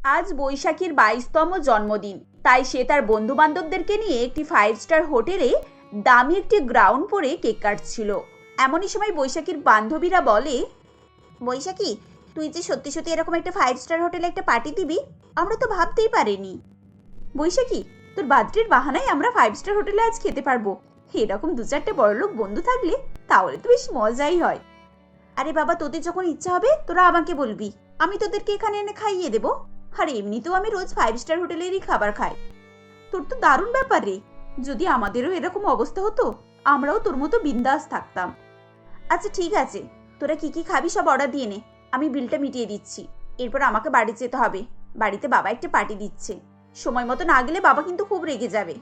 আজ বৈশাখীর বাইশতম জন্মদিন। তাই সে তার বন্ধু বান্ধবদেরকে নিয়ে একটি ফাইভ স্টার হোটেলে দামি একটি গ্রাউন্ড পরে কেক কাটছিল। এমনই সময় বৈশাখীর বান্ধবীরা বলে, বৈশাখী, তুই যে সত্যি সত্যি এরকম একটা ফাইভ স্টার হোটেলে একটা পার্টি দিবি, আমরা তো ভাবতেই পারিনি। বৈশাখী, তোর বার্থডের বাহানায় আমরা ফাইভ স্টার হোটেলে আজ খেতে পারব। এরকম দু চারটে বড়লোক বন্ধু থাকলে তাহলে তো বেশ মজাই হয়। আরে বাবা, তোদের যখন ইচ্ছা হবে, তোরা আমাকে বলবি। আমি তোদেরকে এখানে এনে খাইয়ে দেবো। আর এমনিতেও আমি রোজ ফাইভ স্টার হোটেলেরই খাবার খাই। তোর তো দারুণ ব্যাপার রে। যদি আমাদেরও এরকম অবস্থা হতো, আমরাও তোর মতো বিন্দাস থাকতাম। আচ্ছা ঠিক আছে। তোরা কি কি খাবি সব অর্ডার দিয়ে নে। আমি বিলটা মিটিয়ে দিচ্ছি। এরপর আমাকে বাড়ি যেতে হবে। বাড়িতে বাবা একটা পার্টি দিচ্ছে। সময় মতো না গেলে বাবা কিন্তু খুব রেগে যাবে।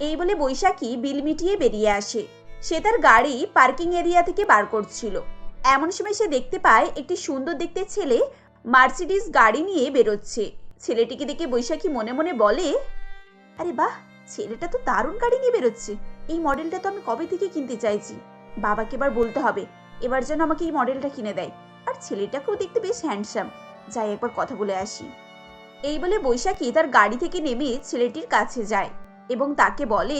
এই বলে বৈশাখী বিল মিটিয়ে বেরিয়ে আসে। সে তার গাড়ি পার্কিং এরিয়া থেকে বার করছিল। এমন সময় সে দেখতে পায়, একটি সুন্দর দেখতে ছেলে মার্সিডিস গাড়ি নিয়ে বেরোচ্ছে। ছেলেটিকে দেখে বৈশাখী মনে মনে বলে, আরে বাহ, ছেলেটা তো দারুণ গাড়ি নিয়ে বেরোচ্ছে। এই মডেলটা তো আমি কবে থেকে কিনতে চাইছি? বাবাকে এবার বলতে হবে, এবার যেন আমাকে এই মডেলটা কিনে দেয়। আর ছেলেটাকেও দেখতে বেশ হ্যান্ডসাম যাই, একবার কথা বলে আসি। এই বলে বৈশাখী তার গাড়ি থেকে নেমে ছেলেটির কাছে যায় এবং তাকে বলে,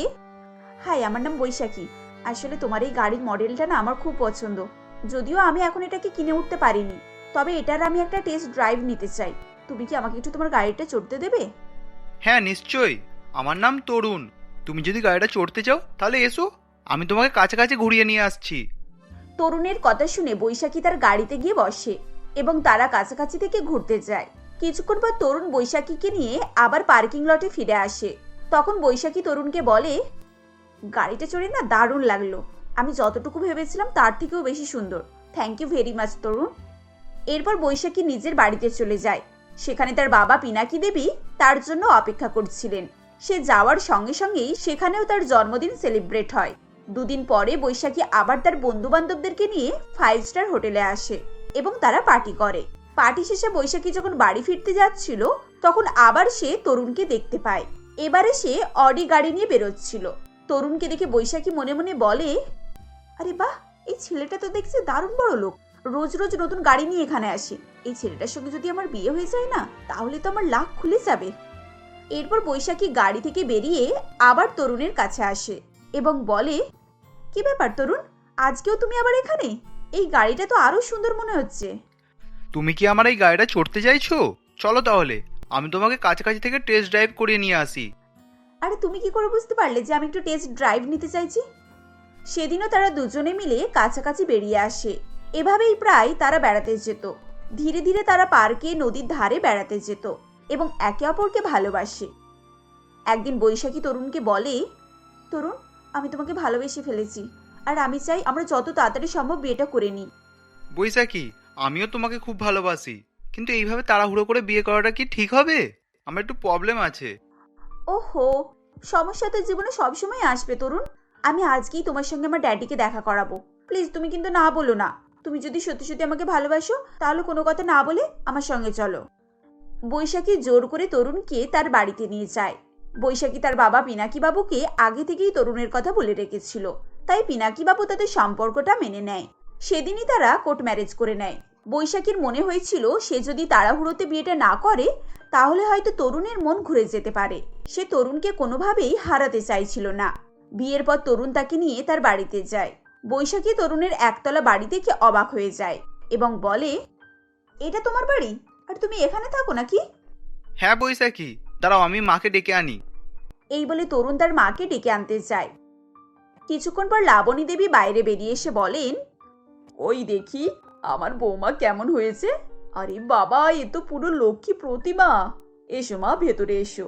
হাই, আমার নাম বৈশাখী। আসলে তোমার এই গাড়ির মডেলটা না আমার খুব পছন্দ। যদিও আমি এখন এটাকে কিনে উঠতে পারিনি। তবে এটার আমি একটা টেস্ট ড্রাইভ নিতে চাই। তুমি কি আমাকে একটু তোমার গাড়িটা চড়তে দেবে? হ্যাঁ নিশ্চয়ই। আমার নাম তরুণ। তুমি যদি গাড়িটা চড়তে চাও তাহলে এসো। আমি তোমাকে কাছাকাছি ঘুরিয়ে নিয়ে আসছি। তরুণের কথা শুনে বৈশাখী তার গাড়িতে গিয়ে বসে এবং তারা কাছাকাছি থেকে ঘুরতে যায়। কিছুক্ষণ পর তরুণ বৈশাখীকে নিয়ে আবার পার্কিং লটে ফিরে আসে। তখন বৈশাখী তরুণকে বলে গাড়িটা চড়ে না দারুণ লাগল। আমি যতটুকু ভেবেছিলাম তার থেকেও বেশি সুন্দর। Thank you very much Tarun. এরপর বৈশাখী নিজের বাড়িতে চলে যায়। সেখানে তার বাবা পিনাকি দেবী তার জন্য অপেক্ষা করছিলেন। সে যাওয়ার সঙ্গে সঙ্গেই সেখানেও তার জন্মদিন সেলিব্রেট হয়। দুদিন পরে বৈশাখী আবার তার বন্ধু বান্ধবদেরকে নিয়ে ফাইভ স্টার হোটেলে আসে এবং তারা পার্টি করে। পার্টি শেষে বৈশাখী যখন বাড়ি ফিরতে যাচ্ছিল, তখন আবার সে তরুণকে দেখতে পায়। এবারে সে অডি গাড়ি নিয়ে বেরোচ্ছিল। তরুণকে দেখে বৈশাখী মনে মনে বলে, আরে বাহ, এই ছেলেটা তো দেখছে দারুণ বড় লোক রোজ রোজ নতুন গাড়ি নিয়ে এখানে আসে। এই ছেলেটার সঙ্গে যদি আমার বিয়ে হয়ে যায় না তাহলে তো আমার লাখ খুলে যাবে। এরপর বৈশাখী গাড়ি থেকে বেরিয়ে আবার তরুণের কাছে আসে এবং বলে কি ব্যাপার তরুণ? আজকেও তুমি আবার এখানে? এই গাড়িটা তো আরও সুন্দর মনে হচ্ছে। তুমি কি আমার এই গাড়িটা চড়তে চাইছো? চলো তাহলে আমি তোমাকে কাছাকাছি থেকে টেস্ট ড্রাইভ করিয়ে নিয়ে আসি। আরে তুমি কি করে বুঝতে পারলে যে আমি একটু টেস্ট ড্রাইভ নিতে চাইছি? সেদিনও তারা দুজনে মিলে কাছাকাছি বেরিয়ে আসে। এভাবেই প্রায় তারা বেড়াতে যেত। ধীরে ধীরে তারা পার্কে নদীর ধারে বেড়াতে যেত এবং একে অপরকে ভালোবাসে। একদিন বৈশাখী তরুণকে বলে তরুণ আমি তোমাকে ভালোবেসে ফেলেছি আর আমি চাই আমরা যত তাড়াতাড়ি সম্ভব বিয়েটা করে নিই। বৈশাখী আমিও তোমাকে খুব ভালোবাসি কিন্তু এইভাবে তাড়াহুড়ো করে বিয়ে করাটা কি ঠিক হবে? আমার একটু প্রবলেম আছে। ওহো সমস্যা তো জীবনে সবসময় আসবে তরুণ। আমি আজকেই তোমার সঙ্গে আমার ড্যাডিকে দেখা করাবো। প্লিজ তুমি কিন্তু না বলো না। তুমি যদি সত্যি সত্যি আমাকে ভালোবাসো, তাহলে কোনো কথা না বলে আমার সঙ্গে চলো। বৈশাখী জোর করে তরুণকে তার বাড়িতে নিয়ে যায়। বৈশাখী তার বাবা পিনাকি বাবুকে আগে থেকেই তরুণের কথা বলে রেখেছিল। তাই পিনাকি বাবু তাদের সম্পর্কটা মেনে নেয়। সেদিনই তারা কোর্ট ম্যারেজ করে নেয়। বৈশাখীর মনে হয়েছিল, সে যদি তাড়াহুড়োতে বিয়েটা না করে, তাহলে হয়তো তরুণের মন ঘুরে যেতে পারে। সে তরুণকে কোনোভাবেই হারাতে চাইছিল না। বিয়ের পর তরুণ তাকে নিয়ে তার বাড়িতে যায়। বৈশাখী তরুণের একতলা বাড়ি দেখে অবাক হয়ে যায় এবং বলে এটা তোমার বাড়ি? আর তুমি এখানে থাকো নাকি? হ্যাঁ বৈশাখী দাঁড়াও আমি মাকে ডেকে আনি। এই বলে তরুণ তার মাকে ডেকে আনতে চায় কিছুক্ষণ পর লাবণী দেবী বাইরে বেরিয়ে এসে বলেন ওই দেখি আমার বৌমা কেমন হয়েছে? আরে বাবা এ তো পুরো লক্ষ্মী প্রতিমা। এসো মা ভেতরে এসো।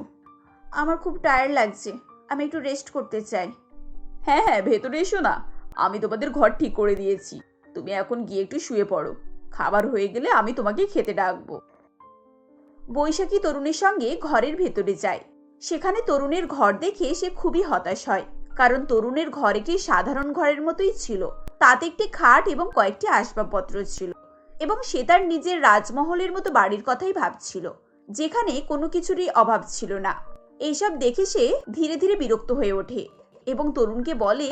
আমার খুব টায়ার্ড লাগছে আমি একটু রেস্ট করতে চাই। হ্যাঁ হ্যাঁ ভেতরে এসো না। আমি তোমাদের ঘর ঠিক করে দিয়েছি। তুমি এখন গিয়ে একটু শুয়ে পড়ো। খাবার হয়ে গেলে আমি তোমাকে খেতে ডাকবো। বৈশাখী তরুণের সঙ্গে ঘরের ভেতরে যায়। সেখানে তরুণের ঘর দেখে সে খুবই হতাশ হয়, কারণ তরুণের ঘর একটি সাধারণ ঘরের মতোই ছিল। তাতে একটি খাট এবং কয়েকটি আসবাবপত্র ছিল এবং সে তার নিজের রাজমহলের মতো বাড়ির কথাই ভাবছিল, যেখানে কোনো কিছুরই অভাব ছিল না। এইসব দেখে সে ধীরে ধীরে বিরক্ত হয়ে ওঠে এবং তরুণকে বলে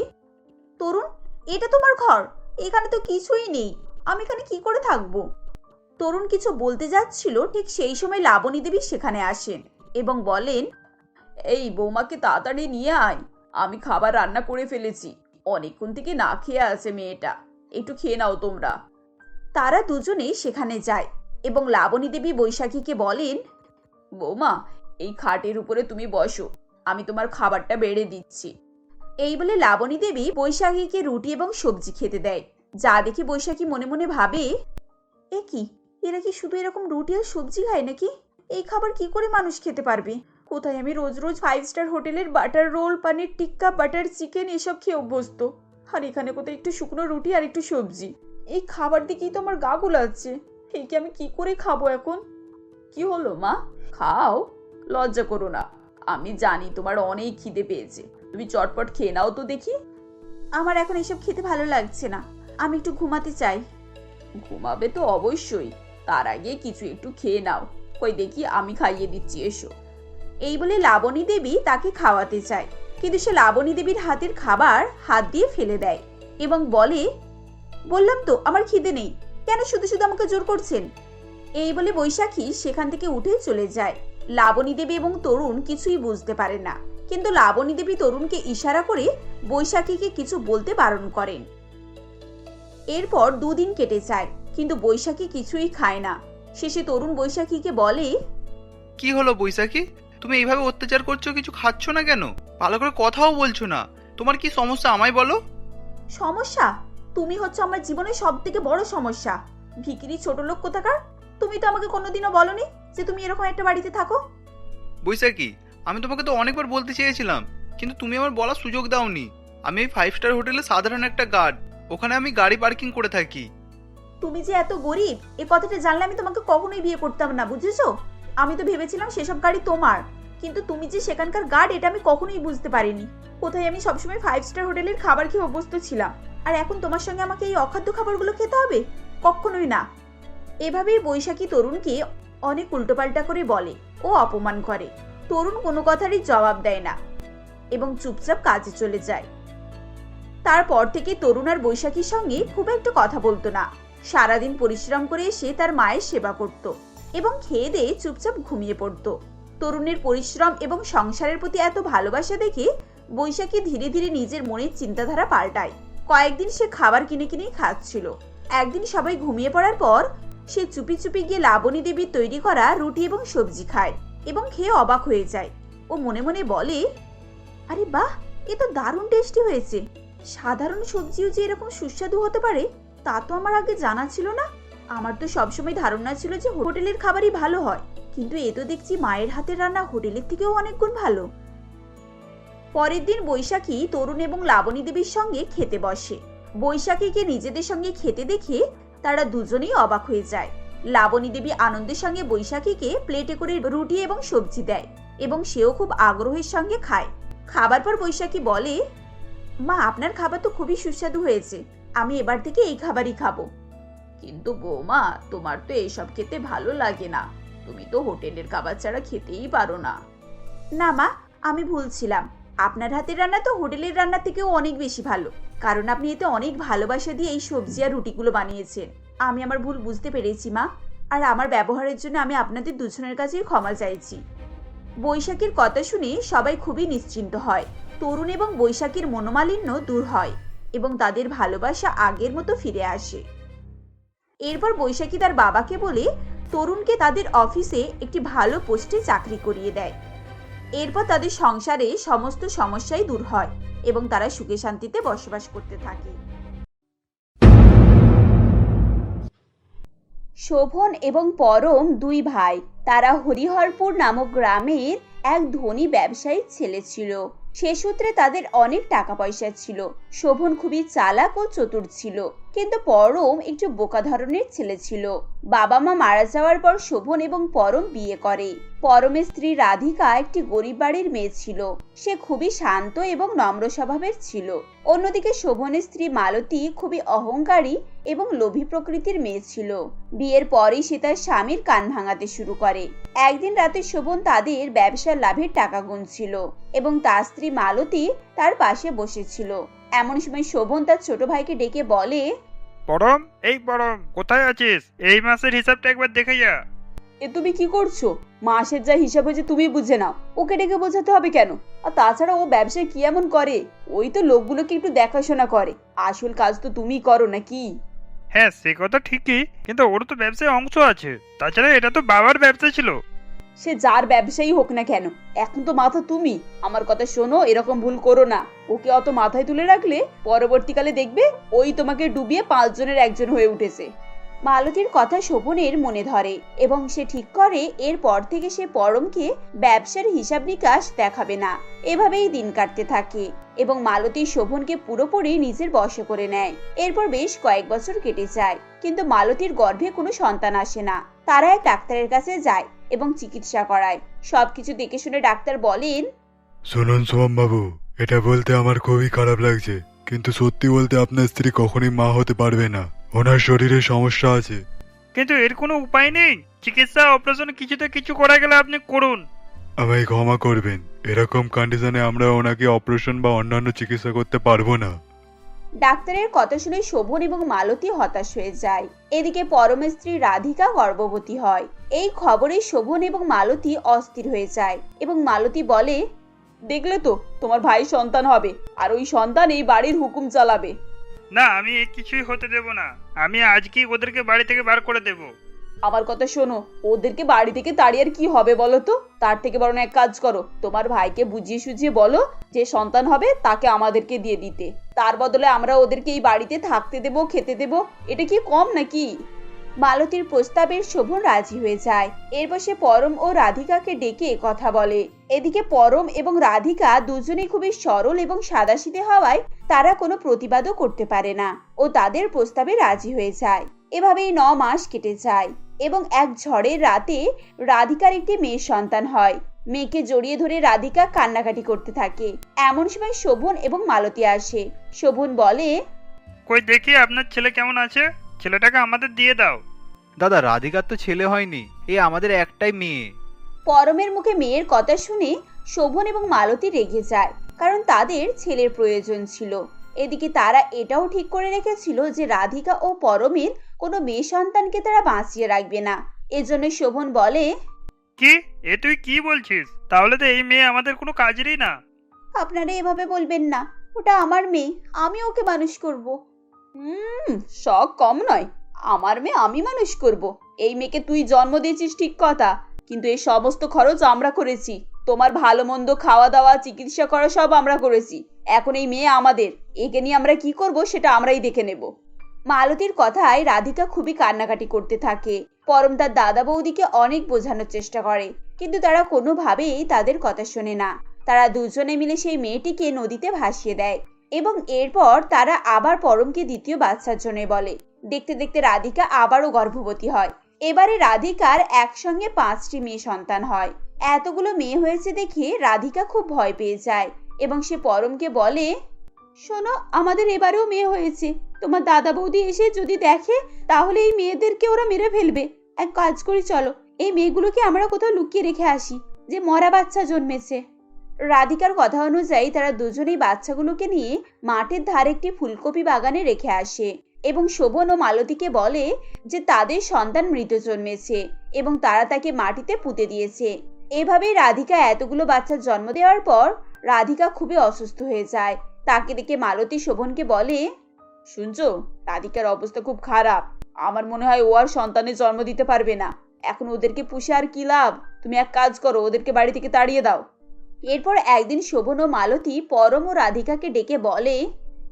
তরুণ, এটা তোমার ঘর। এখানে তো কিছুই নেই। আমি এখানে কি করে থাকব? তরুণ কিছু বলতে যাচ্ছিল, ঠিক সেই সময় লাবণী দেবী সেখানে আসেন এবং বলেন, এই বৌমাকে তাড়াতাড়ি নিয়ে আয়। আমি খাবার রান্না করে ফেলেছি। অনেকক্ষণ থেকে না খেয়ে আছে মেয়েটা। একটু খেয়ে নাও তোমরা। তারা দুজনেই সেখানে যায় এবং লাবণী দেবী বৈশাখীকে বলেন, বৌমা, এই খাটের উপরে তুমি বসো। আমি তোমার খাবারটা বেড়ে দিচ্ছি। এই বলে লাবণী দেবী বৈশাখীকে রুটি এবং সবজি খেতে দেয়। যা দেখে বৈশাখী মনে মনে ভাবে, এ কি? এরা কি শুধু এরকম রুটি আর সবজি খায় নাকি? এই খাবার কি করে মানুষ খেতে পারবে? কোথায় আমি রোজ রোজ ফাইভ স্টার হোটেলের butter roll paneer tikka butter chicken এসব খেয়ে অভ্যস্ত? আর এখানে কোথায় একটু শুকনো রুটি আর একটু সবজি? এই খাবার দিকেই তো আমার গা গুলাচ্ছে। এই কি আমি কি করে খাব এখন? কি হলো মা? খাও, লজ্জা করো না। আমি জানি তোমার অনেক খিদে পেয়েছে। তুমি চটপট খেয়ে নাও তো দেখি। আমার এখন এসব খেতে ভালো লাগছে না। আমি একটু ঘুমাতে চাই। ঘুমাবে তো অবশ্যই। তার আগে কিছু একটু খেয়ে নাও। কই দেখি আমি খাইয়ে দিচ্ছি এসো। এই বলে লাবণী দেবী তাকে খাওয়াতে চায়। কিন্তু সে লাবণী দেবীর হাতের খাবার হাত দিয়ে ফেলে দেয় এবং বলে বললাম তো আমার খিদে নেই। কেন শুধু শুধু আমাকে জোর করছেন? এই বলে বৈশাখী সেখান থেকে উঠে চলে যায়। লাবণী দেবী এবং তরুণ কিছুই বুঝতে পারে না। কিন্তু লাবণী দেবী তরুণকে ইশারা করে বৈশাখীকে কিছু বলতে বারণ করেন। এরপর দুদিন কেটে যায় কিন্তু বৈশাখী কিছুই খায় না। শেষে তরুণ বৈশাখীকে বলে কি হলো বৈশাখী? তুমি এইভাবে অত্যাচার করছ কিছু খাচ্ছ না কেন? ভালো করে কথাও বলছো না। তোমার কি সমস্যা আমায় বলো? সমস্যা? তুমি হচ্ছে আমার জীবনের সব থেকে বড় সমস্যা। ভিকিরি ছোট লোক কোথাকার? তুমি তো আমাকে কোনোদিনও বলনি যে তুমি এরকম একটা বাড়িতে থাকো। বৈশাখী আমি তোমাকে তো অনেকবার বলতে চেয়েছিলাম কিন্তু তুমি আমার বলার সুযোগ দাওনি। আমি এই ফাইভ স্টার হোটেলে সাধারণ একটা গার্ড ওখানে আমি গাড়ি পার্কিং করে থাকি। তুমি যে এত গরিব এ কথাটা জানলে আমি তোমাকে কখনোই বিয়ে করতাম না বুঝেছ? আমি তো ভেবেছিলাম সেসব গাড়ি তোমার কিন্তু তুমি যে সেখানকার গার্ড এটা আমি কখনোই বুঝতে পারিনি। কোথায় আমি সবসময় ফাইভ স্টার হোটেলের খাবার খেয়ে অভ্যস্ত ছিলাম আর এখন তোমার সঙ্গে আমাকে এই অখাদ্য খাবারগুলো খেতে হবে? কখনোই না। এভাবেই বৈশাখী তরুণকে অনেক উল্টোপাল্টা করে বলে ও অপমান করে। তরুণ কোনো কথারই জবাব দেয় না এবং চুপচাপ কাজে চলে যায়। তারপর থেকে তরুণ আর বৈশাখীর সঙ্গে খুব একটা কথা বলতো না। সারাদিন পরিশ্রম করে এসে তার মায়ের সেবা করত এবং খেয়ে দিয়ে চুপচাপ ঘুমিয়ে পড়ত। তরুণের পরিশ্রম এবং সংসারের প্রতি এত ভালোবাসা দেখে বৈশাখী ধীরে ধীরে নিজের মনের চিন্তাধারা পাল্টায়। কয়েকদিন সে খাবার কিনে কিনেই খাচ্ছিল। একদিন সবাই ঘুমিয়ে পড়ার পর সে চুপি চুপি গিয়ে লাবণী দেবীর তৈরি করা রুটি এবং সবজি খায় এবং খেয়ে অবাক হয়ে যায়। ও মনে মনে বলে, আরে বাহ, এ তো দারুণ টেস্টি হয়েছে। সাধারণ সবজিও যে এরকম সুস্বাদু হতে পারে, তা তো আমার আগে জানা ছিল না। আমার তো সবসময় ধারণা ছিল যে হোটেলের খাবারই ভালো হয়, কিন্তু এ তো দেখছি মায়ের হাতের রান্না হোটেলের থেকেও অনেক গুণ ভালো। পরের দিন বৈশাখী তরুণ এবং লাবণী দেবীর সঙ্গে খেতে বসে। বৈশাখীকে নিজেদের সঙ্গে খেতে দেখে তারা দুজনেই অবাক হয়ে যায়। লাবণী দেবী আনন্দের সঙ্গে বৈশাখীকে প্লেটে করে রুটি এবং সবজি দেয় এবং সেও খুব আগ্রহের সঙ্গে খায়। খাবার পর বৈশাখী বলে, মা, আপনার খাবার তো খুবই সুস্বাদু হয়েছে। আমি এবার থেকে এই খাবারই খাব। কিন্তু বৌমা, তোমার তো এইসব খেতে ভালো লাগে না। তুমি তো হোটেলের খাবার ছাড়া খেতেই পারো না। না মা, আমি ভুলছিলাম আপনার হাতের রান্না তো হোটেলের রান্না থেকেও অনেক বেশি ভালো। কারণ আপনি এতে অনেক ভালোবাসা দিয়ে এই সবজি আর রুটিগুলো বানিয়েছেন। আমি আমার ভুল বুঝতে পেরেছি, মা। আর আমার ব্যবহারের জন্য আমি আপনাদের দুজনের কাছেই ক্ষমা চাইছি। বৈশাখীর কথা শুনে সবাই খুবই নিশ্চিন্ত হয়। তরুণ এবং বৈশাখীর মনোমালিন্য দূর হয় এবং তাদের ভালোবাসা আগের মতো ফিরে আসে। এরপর বৈশাখী তার বাবাকে বলে, তরুণকে তাদের অফিসে একটি ভালো পোস্টে চাকরি করিয়ে দেয়। এরপর তাদের সংসারে সমস্ত সমস্যাই দূর হয়। এবং তারা সুখে শান্তিতে বসবাস করতে থাকে। শোভন এবং পরম দুই ভাই, তারা হরিহরপুর নামক গ্রামের এক ধনী ব্যবসায়ী ছেলে ছিল। সে সূত্রে তাদের অনেক টাকা পয়সা ছিল। শোভন খুবই চালাক ও চতুর ছিল। কিন্তু পরম একটু বোকা ধরনের ছেলে ছিল। বাবা মা মারা যাওয়ার পর শোভন এবং পরম বিয়ে করে। পরমের স্ত্রী রাধিকা একটি গরিব বাড়ির মেয়ে ছিল। সে খুবই শান্ত এবং নম্র স্বভাবের ছিল। অন্যদিকে শোভনের স্ত্রী মালতী খুবই অহংকারী এবং লোভী প্রকৃতির মেয়ে ছিল। বিয়ের পরেই সে তার স্বামীর কান ভাঙাতে শুরু করে। একদিন রাতে শোভন তাদের ব্যবসার লাভের টাকা গুনছিল এবং তার স্ত্রী মালতী তার পাশে বসেছিল। এমন সময় শোভন তার ছোট ভাইকে ডেকে বলে পরম এই পরম কোথায় আছিস? এই মাসের হিসাবটা একবার দেখে যা। এ তুমি কি করছ? মাসের যা হিসাব হয়েছে তুমি বুঝে নাও। ওকে ডেকে বোঝাতে হবে কেন? আর তাছাড়া ও ব্যবসায় কি এমন করে? ওই তো লোকগুলোকে একটু দেখাশোনা করে। আসল কাজ তো তুমি করো নাকি? হ্যাঁ সে কথা ঠিকই কিন্তু ওর তো ব্যবসায় অংশ আছে। তাছাড়া এটা তো বাবার ব্যবসা ছিল। সে যার ব্যবসায়ী হোক না কেন, এখন তো মাথা তুমি। আমার কথা শোনো, এরকম ভুল করো না। ওকে অত মাথায় তুলে রাখলে পরবর্তীকালে দেখবে ওই তোমাকে ডুবিয়ে পাঁচজনের একজন হয়ে উঠেছে। মালতীর কথা শোভনের মনে ধরে এবং সে ঠিক করে এরপর থেকে সে পরমকে ব্যবসার হিসাব নিকাশ দেখাবে না। এভাবেই দিন কাটতে থাকে এবং মালতী শোভনকে পুরোপুরি নিজের বশে করে নেয়। এরপর বেশ কয়েক বছর কেটে যায়, কিন্তু মালতীর গর্ভে কোনো সন্তান আসে না। তারা এক ডাক্তারের কাছে যায় এবং চিকিৎসা করায়। সবকিছু দেখে শুনে ডাক্তার বলেন শুনুন সোম বাবু এটা বলতে আমার খুবই খারাপ লাগছে। কিন্তু সত্যি বলতে আপনার স্ত্রী কখনই মা হতে পারবে না। ওনার শরীরে সমস্যা আছে। কিন্তু এর কোনো উপায় নেই। চিকিৎসা অপারেশন কিছুতে কিছু করা গেলে আপনি করুন। আমায় ক্ষমা করবেন। এরকম কন্ডিশনে আমরা ওনাকে অপারেশন বা অন্যান্য চিকিৎসা করতে পারব না। ডাক্তারের কথা শুনে শোভন এবং মালতী হতাশ হয়ে যায়। এদিকে পরমের স্ত্রী রাধিকা গর্ভবতী হয়। এই খবরে শোভন এবং মালতী অস্থির হয়ে যায় এবং মালতী বলে, দেখলে তো, তোমার ভাই সন্তান হবে, আর ওই সন্তান এই বাড়ির হুকুম চালাবে। না, আমি কিছুই হতে দেব না। আমি আজকেই ওদেরকে বাড়ি থেকে বার করে দেব। আমার কথা শোনো, ওদেরকে বাড়ি থেকে তাড়িয়ে আর কি হবে বলো তো? তার থেকে বরং এক কাজ করো, তোমার ভাইকে বুঝিয়ে সুঝিয়ে বলো যে সন্তান হবে তাকে আমাদেরকে দিয়ে দিতে। তার বদলে আমরা ওদেরকে এই বাড়িতে থাকতে দেব, খেতে দেব, এটা কি কম নাকি? মালতীর প্রস্তাবের শোভন রাজি হয়ে যায়। এরপর সে পরম ও রাধিকাকে ডেকে কথা বলে। এদিকে পরম এবং রাধিকা দুজনেই খুবই সরল এবং সাদাসিধে হওয়ায় তারা কোনো প্রতিবাদও করতে পারে না ও তাদের প্রস্তাবে রাজি হয়ে যায়। এভাবেই ন মাস কেটে যায়। এবং এক ঝড়ের রাতে রাধিকার একটি মেয়ের সন্তান হয়। মেয়েকে জড়িয়ে ধরে রাধিকা কান্নাকাটি করতে থাকে। এমন সময় শোভন এবং মালতী আসে। শোভন বলে কই দেখি আপনার ছেলে কেমন আছে? ছেলেটাকে আমাদের দিয়ে দাও। দাদা রাধিকার তো ছেলে হয়নি। এ আমাদের একটাই মেয়ে। পরমের মুখে মেয়ের কথা শুনে শোভন এবং মালতী রেগে যায় কারণ তাদের ছেলের প্রয়োজন ছিল। এদিকে তারা এটাও ঠিক করে রেখেছিল যে রাধিকা ও পরমের কোনো মেয়ে সন্তানকে তারা বাঁচিয়ে রাখবে না। এজন্য শোভন বলে কি? এ তুই কি বলছিস? তাহলে তো এই মেয়ে আমাদের কোনো কাজেরই না। আপনারা এভাবে বলবেন না। ওটা আমার মেয়ে আমি ওকে মানুষ করব। হুম শখ কম নয়। আমার মেয়ে আমি মানুষ করব। এই মেয়েকে তুই জন্ম দিয়েছিস ঠিক কথা। কিন্তু এই সমস্ত খরচ আমরা করেছি। তোমার ভালো মন্দ খাওয়া দাওয়া চিকিৎসা করা সব আমরা করেছি। এখন এই মেয়ে আমাদের। একে নিয়ে আমরা কি করব সেটা আমরাই দেখে নেব। মালতীর কথায় রাধিকা খুবই কান্নাকাটি করতে থাকে। পরম তার দাদা বৌদিকে অনেক বোঝানোর চেষ্টা করে, কিন্তু তারা কোনোভাবেই তাদের কথা শোনে না। তারা দুজনে মিলে সেই মেয়েটিকে নদীতে ভাসিয়ে দেয় এবং এরপর তারা আবার পরমকে দ্বিতীয় বাচ্চার জন্য বলে। দেখতে দেখতে রাধিকা আবারও গর্ভবতী হয়। এবারে রাধিকার একসঙ্গে পাঁচটি মেয়ে সন্তান হয়। এতগুলো মেয়ে হয়েছে দেখে রাধিকা খুব ভয় পেয়ে যায়। এবং সে পরমকে বলে, শোনো, আমাদের এবারেও মেয়ে হয়েছে। তোমার দাদা বৌদি এসে যদি দেখে, তাহলে এই মেয়েদেরকে ওরা মেরে ফেলবে। এক কাজ করি, চলো। এই মেয়েগুলোকে আমরা কোথাও লুকিয়ে রেখে আসি, যে মরা বাচ্চা জন্মেছে। রাধিকার কথা অনুযায়ী তারা দুজনেই বাচ্চাগুলোকে নিয়ে মাঠের ধারে একটি ফুলকপি বাগানে রেখে আসে এবং শোভন ও মালতীকে বলে যে তাদের সন্তান মৃত জন্মেছে এবং তারা তাকে মাটিতে পুঁতে দিয়েছে। এভাবেই রাধিকা এতগুলো বাচ্চার জন্ম দেওয়ার পর রাধিকা খুবই অসুস্থ হয়ে যায়। তাকে দেখে মালতী শোভনকে বলে, শুনছো, রাধিকার অবস্থা খুব খারাপ। আমার মনে হয় ও আর সন্তানের জন্ম দিতে পারবে না। এখন ওদেরকে পুষে আর কি লাভ? তুমি এক কাজ করো, ওদেরকে বাড়ি থেকে তাড়িয়ে দাও। এরপর একদিন শোভন ও মালতী পরম ও রাধিকাকে ডেকে বলে,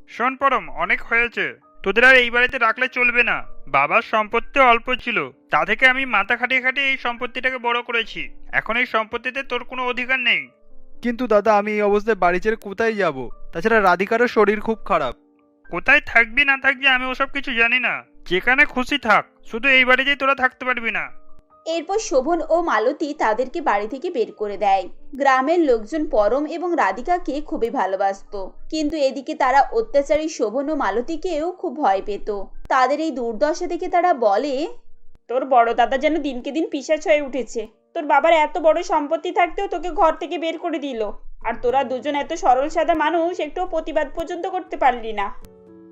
শোন পরম, অনেক হয়েছে। তোদের আর এই বাড়িতে রাখলে চলবে না। বাবার সম্পত্তি অল্প ছিল। তা থেকে আমি মাথা খাটিয়ে খাটিয়ে এই সম্পত্তিটাকে বড় করেছি। এখন এই সম্পত্তিতে তোর কোনো অধিকার নেই। কিন্তু দাদা আমি এই অবস্থায় বাড়ি ছেড়ে কোথায় যাব? তাছাড়া রাধিকারও শরীর খুব খারাপ। কোথায় থাকবি না থাকবি আমি ওসব কিছু জানি না। যেখানে খুশি থাক শুধু এই বাড়িতেই তোরা থাকতে পারবি না। এরপর শোভন ও মালতী তাদেরকে বাড়ি থেকে বের করে দেয়। গ্রামের লোকজন পরম এবং রাধিকাকে খুবই ভালোবাসতো। কিন্তু এদিকে তারা অত্যাচারী শোভন ও মালতীকেও খুব ভয় পেত। তাদের এই দুর্দশা দেখে তারা বলে তোর বড় দাদা যেন দিনকে দিন পিসাচ হয়ে উঠেছে। তোর বাবার এত বড় সম্পত্তি থাকতেও তোকে ঘর থেকে বের করে দিল। আর তোরা দুজন এত সরল সাদা মানুষ একটু প্রতিবাদ পর্যন্ত করতে পারলি না।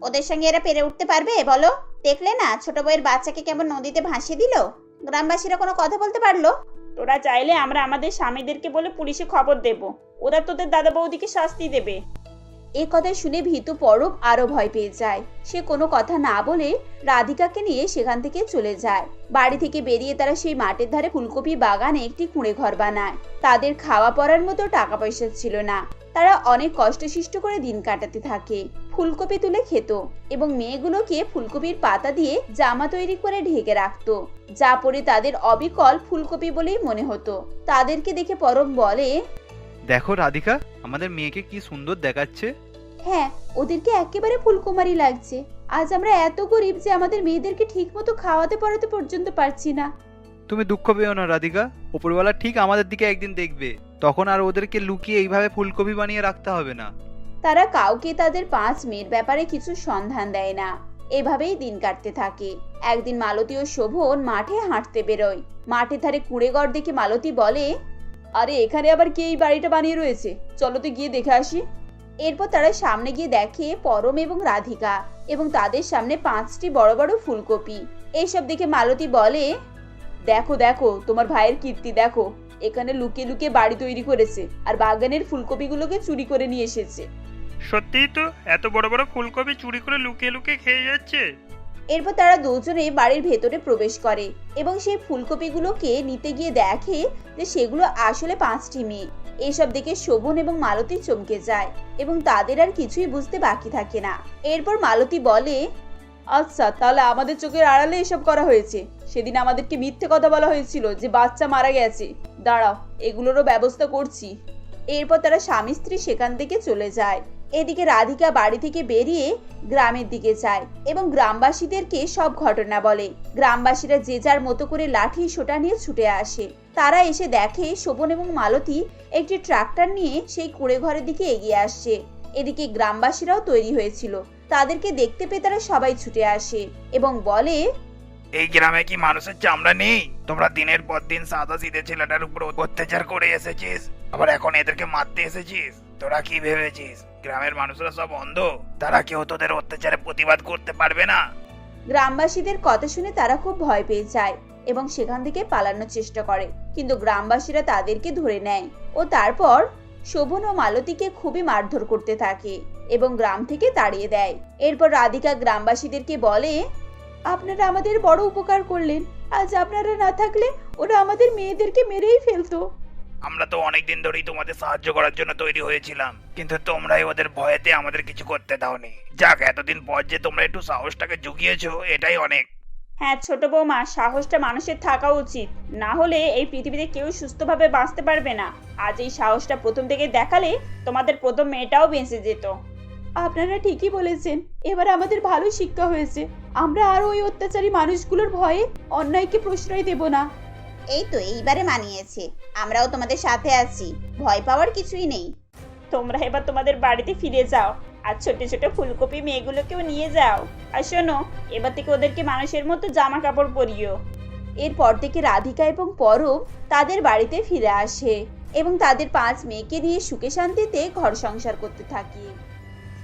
ওদের সঙ্গে এরা পেরে উঠতে পারবে বলো? দেখলে না ছোট বউয়ের বাচ্চাকে কেমন নদীতে ভাসিয়ে দিল? গ্রামবাসীরা কোনো কথা বলতে পারল? তোরা চাইলে আমরা আমাদের স্বামীদেরকে বলে পুলিশে খবর দেব। ওরা তোদের দাদা বৌদিকে শাস্তি দেবে। এ কথা শুনে ভীতু পরব আরও ভয় পেয়ে যায়। সে কোনো কথা না বলে রাধিকাকে নিয়ে সেখান থেকে চলে যায়। বাড়ি থেকে বেরিয়ে তারা সেই মাঠের ধারে ফুলকপি বাগানে একটি কুঁড়ে ঘর বানায়। তাদের খাওয়া পড়ার মতো টাকা পয়সা ছিল না। তারা অনেক কষ্টসিষ্ট করে দিন কাটাতে থাকে। ফুলকপি তুলে খেত এবং মেয়েগুলোকে ফুলকপির পাতা দিয়ে জামা তৈরি করে ঢেকে রাখতো, যা পরে তাদের অবিকল ফুলকপি বলেই মনে হতো। তাদেরকে দেখে পরম বলে, দেখো রাধিকা, আমাদের মেয়েকে কি সুন্দর দেখাচ্ছে। হ্যাঁ ওদেরকে একেবারে ফুলকুমারি লাগছে। আজ আমরা এত গরিব যে আমাদের মেয়েদেরকে ঠিক মতো খাওয়াতে পড়াতে পর্যন্ত পারছি না। তুমি দুঃখ পেও না রাধিকা। উপরওয়ালা ঠিক আমাদের দিকে একদিন দেখবে। তখন আর ওদেরকে লুকিয়ে এইভাবে ফুলকপি বানিয়ে রাখতে হবে না। তারা কাউকে তাদের পাঁচ মেয়ের ব্যাপারে কিছু সন্ধান দেয় না। এভাবেই দিন কাটতে থাকে। একদিন মালতী ও শোভন মাঠে হাঁটতে বেরোয়। মাঠের ধারে কুঁড়েঘর দেখে মালতী বলে আরে এখানে আবার কে এই বাড়িটা বানিয়ে রয়েছে? চলো তো গিয়ে দেখে আসি। এরপর তারা সামনে গিয়ে দেখে পরম এবং রাধিকা এবং তাদের সামনে পাঁচটি বড় বড় ফুলকপি। এইসব দেখে মালতী বলে, দেখো দেখো, তোমার ভাইয়ের কীর্তি, দেখো, এখানে লুকিয়ে লুকিয়ে বাড়ি তৈরি করেছে আর বাগানের ফুলকপিগুলোকে চুরি করে নিয়ে এসেছে। সত্যিই তো? এত বড় বড় ফুলকপি চুরি করে লুকিয়ে লুকে খেয়ে যাচ্ছে? এরপর তারা দুজনে বাড়ির ভেতরে প্রবেশ করে এবং সেই ফুলকপিগুলোকে নিতে গিয়ে দেখে যে সেগুলো আসলে পাঁচটি মেয়ে। এসব দেখে শোভন এবং মালতী চমকে যায় এবং তাদের আর কিছুই বুঝতে বাকি থাকে না। এরপর মালতী বলে আচ্ছা তাহলে আমাদের চোখের আড়ালে এসব করা হয়েছে। সেদিন আমাদেরকে মিথ্যে কথা বলা হয়েছিল যে বাচ্চা মারা গেছে। দাঁড়াও, এগুলোরও ব্যবস্থা করছি। এরপর তারা স্বামী স্ত্রী সেখান থেকে চলে যায়। এদিকে রাধিকা বাড়ি থেকে বেরিয়ে গ্রামের দিকে যায় এবং গ্রামবাসীদেরকে সব ঘটনা বলে। গ্রামবাসীরা যে যার মতো করে লাঠি, সোটা নিয়ে ছুটে আসে। তারা এসে দেখে শোভন এবং মালতী একটি ট্রাক্টর নিয়ে সেই কুঁড়ে ঘরের দিকে এগিয়ে আসছে। এদিকে গ্রামবাসীরাও তৈরি হয়েছিল। তাদেরকে দেখতে পেয়ে তারা সবাই ছুটে আসে এবং বলে এই গ্রামে কি মানুষের চামড়া নেই? তোমরা দিনের পর দিন সাদা সিধে ছেলেটার উপর অত্যাচার করে এসেছিস। আবার এখন এদেরকে মারতে এসেছিস? তোরা কি ভেবেছিস? গ্রামের মানুষরা সব অন্ধ। তারা কেউ তোদের অত্যাচারে প্রতিবাদ করতে পারবে না। গ্রামবাসীদের কথা শুনে তারা খুব ভয় পেয়ে যায় এবং সেখান থেকে পালানোর চেষ্টা করে। কিন্তু গ্রামবাসীরা তাদেরকে ধরে নেয় ও তারপর শোভন ও মালতীকে খুবই মারধর করতে থাকে এবং গ্রাম থেকে তাড়িয়ে দেয়। এরপর রাধিকা গ্রামবাসীদেরকে বলে আপনারা আমাদের বড় উপকার করলেন। আজ আপনারা না থাকলে ওরা আমাদের মেয়েদেরকে মেরেই ফেলতো। আমরা তো অনেকদিন ধরেই তোমাদের সাহায্য করার জন্য তৈরি হয়েছিলাম। কিন্তু তোমরাই ওদের ভয়েতে আমাদের কিছু করতে দাওনি। যাক এতদিন পর যে তোমরা একটু সাহসটাকে জুগিয়েছো এটাই অনেক। হ্যাঁ ছোট বৌমা সাহসটা মানুষের থাকা উচিত। না হলে এই পৃথিবীতে কেউ সুস্থভাবে বাঁচতে পারবে না। আজ এই সাহসটা প্রথম থেকে দেখালে তোমাদের প্রথম মেয়েটাও বেঁচে যেত। আপনারা ঠিকই বলেছেন। এবার আমাদের ভালো শিক্ষা হয়েছে। আমরা আর ওই অত্যাচারী মানুষগুলোর ভয়ে অন্যায়কে প্রশ্রয় দেব না। এই তো এইবারে মানিয়েছে। আমরাও তোমাদের সাথে আছি। ভয় পাওয়ার কিছুই নেই। তোমরা এবার তোমাদের বাড়িতে ফিরে যাও আর ছোট ছোট ফুলকপি মেয়েগুলোকেও নিয়ে যাও। আর শোনো এবার থেকে ওদেরকে মানুষের মতো জামা কাপড় পরিও। এরপর থেকে রাধিকা এবং পরব তাদের বাড়িতে ফিরে আসে এবং তাদের পাঁচ মেয়েকে নিয়ে সুখে শান্তিতে ঘর সংসার করতে থাকে।